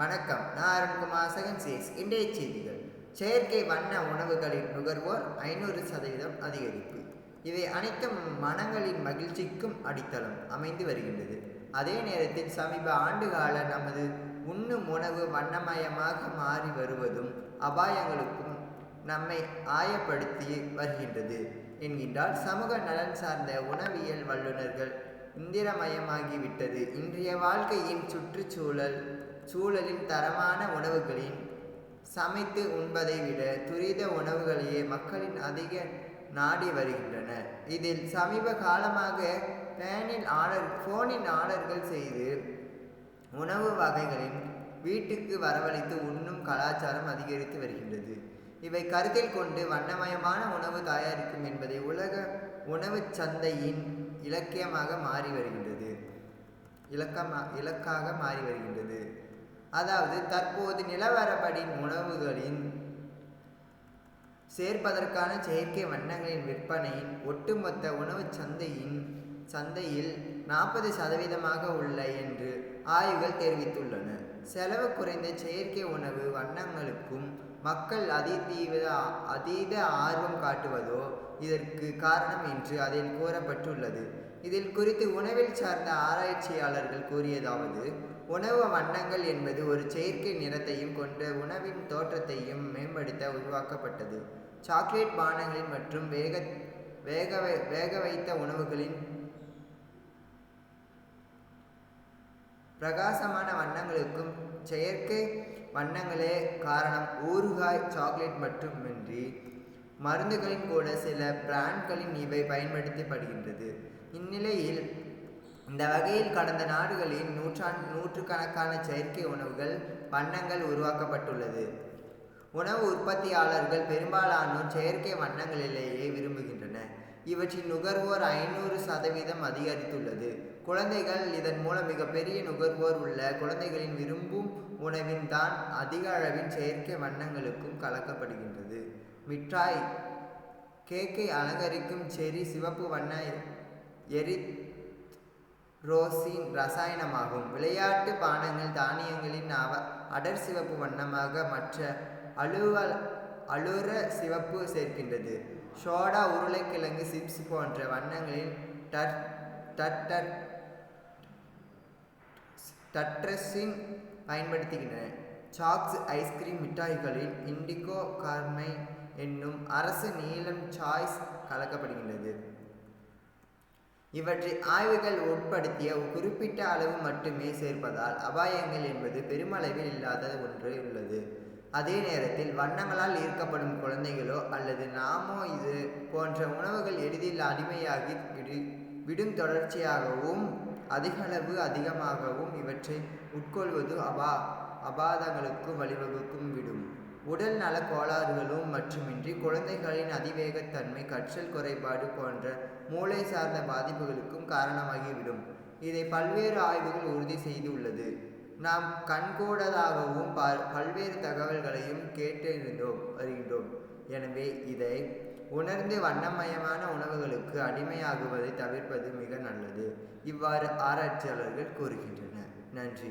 வணக்கம். நான் Arunkumar second CS இன்றைய செய்திகள். செயற்கை வண்ண உணவுகளின் நுகர்வோர் ஐநூறு சதவீதம் அதிகரிப்பு. இவை அனைத்தும் மனங்களின் மகிழ்ச்சிக்கும் அடித்தளம் அமைந்து வருகின்றது. அதே நேரத்தில் சமீப ஆண்டுகால நமது உண்ணும் உணவு வண்ணமயமாக மாறி வருவதும் அபாயங்களுக்கும் நம்மை ஆயப்படுத்தி வருகின்றது என்கின்றால் சமூக நலன் சார்ந்த உணவியல் வல்லுநர்கள் இந்திரமயமாகிவிட்டது. இன்றைய வாழ்க்கையின் சுற்றுச்சூழல் சூழலின் தரமான உணவுகளின் சமைத்து உண்பதை விட துரித உணவுகளையே மக்களின் அதிக நாடி வருகின்றனர். இதில் சமீப காலமாக பேனில் ஆர்டர் ஃபோனின் ஆர்டர்கள் செய்து உணவு வகைகளின் வீட்டுக்கு வரவழைத்து உண்ணும் கலாச்சாரம் அதிகரித்து வருகின்றது. இவை கருத்தில் கொண்டு வண்ணமயமான உணவு தயாரிக்கும் என்பதை உலக உணவுச் சந்தையின் இலக்கியமாக மாறி வருகின்றது. இலக்கமாக இலக்காக மாறி வருகின்றது. அதாவது தற்போது நிலவரப்படி உணவுகளின் சேர்ப்பதற்கான செயற்கை வண்ணங்களின் விற்பனையின் ஒட்டுமொத்த உணவுச் சந்தையின் சந்தையில் நாற்பது சதவீதமாக உள்ள என்று ஆய்வுகள் தெரிவித்துள்ளன. செலவு குறைந்த செயற்கை உணவு வண்ணங்களுக்கும் மக்கள் அதிதீவிர அதீத ஆர்வம் காட்டுவதோ இதற்கு காரணம் என்று அதில் கூறப்பட்டுள்ளது. இதில் குறித்து உணவில் சார்ந்த ஆராய்ச்சியாளர்கள் கூறியதாவது உணவு வண்ணங்கள் என்பது ஒரு செயற்கை நிறத்தையும் கொண்ட உணவின் தோற்றத்தையும் மேம்படுத்த உருவாக்கப்பட்டது. சாக்லேட் பானங்களின் மற்றும் வேக வேக வேக வைத்த உணவுகளின் பிரகாசமான வண்ணங்களுக்கும் செயற்கை வண்ணங்களே காரணம். ஊறுகாய் சாக்லேட் மட்டுமின்றி மருந்துகளின் கூட சில பிராண்ட்களின் இவை பயன்படுத்தப்படுகின்றது. இந்நிலையில் இந்த வகையில் கடந்த நாடுகளின் நூற்றாண்டு நூற்றுக்கணக்கான செயற்கை உணவுகள் வண்ணங்கள் உருவாக்கப்பட்டுள்ளது. உணவு உற்பத்தியாளர்கள் பெரும்பாலானோர் செயற்கை வண்ணங்களிலேயே விரும்புகின்றன இவற்றின் நுகர்வோர் ஐநூறு சதவீதம் அதிகரித்துள்ளது. குழந்தைகள் இதன் மூலம் மிகப்பெரிய நுகர்வோர் உள்ள குழந்தைகளின் விரும்பும் உணவின் தான் அதிக அளவின் செயற்கை வண்ணங்களுக்கும் கலக்கப்படுகின்றது. மிட்டாய் கேக்கை அலங்கரிக்கும் செரி சிவப்பு வண்ண எரி ரோசின் ரசாயனமாகும். விளையாட்டு பானங்கள் தானியங்களின் அவ அடர் சிவப்பு வண்ணமாக மற்ற அலுவல் அலுற சிவப்பு சேர்க்கின்றது. சோடா உருளைக்கிழங்கு சிப்ஸ் போன்ற வண்ணங்களில் டர் டட்டர் டட்ரஸின் பயன்படுத்துகின்றன. சாக்ஸ் ஐஸ்கிரீம் மிட்டாய்களில் இண்டிகோ கார்மை என்னும் அரசு நீளம் சாய்ஸ் கலக்கப்படுகின்றது. இவற்றை ஆய்வுகள் உட்படுத்திய குறிப்பிட்ட அளவு மட்டுமே சேர்ப்பதால் அபாயங்கள் என்பது பெருமளவில் இல்லாத ஒன்று உள்ளது. அதே நேரத்தில் வண்ணங்களால் ஈர்க்கப்படும் குழந்தைகளோ அல்லது நாமோ இது போன்ற உணவுகள் எளிதில் அடிமையாகி விடு விடும் தொடர்ச்சியாகவும் அதிகளவு அதிகமாகவும் இவற்றை உட்கொள்வது அபா அபாதங்களுக்கு வழிவகுக்கும் விடும். உடல் நல கோளாறுகளும் மட்டுமின்றி குழந்தைகளின் அதிவேகத்தன்மை கற்றல் குறைபாடு போன்ற மூளை சார்ந்த பாதிப்புகளுக்கும் காரணமாகிவிடும். இதை பல்வேறு ஆய்வுகள் உறுதி செய்துள்ளது. நாம் கண்கூடதாகவும் ப பல்வேறு தகவல்களையும் கேட்டிருந்தோம் வருகின்றோம் எனவே இதை உணர்ந்து வண்ணமயமான உணவுகளுக்கு அடிமையாகுவதை தவிர்ப்பது மிக நல்லது இவ்வாறு ஆராய்ச்சியாளர்கள் கூறுகின்றனர். நன்றி.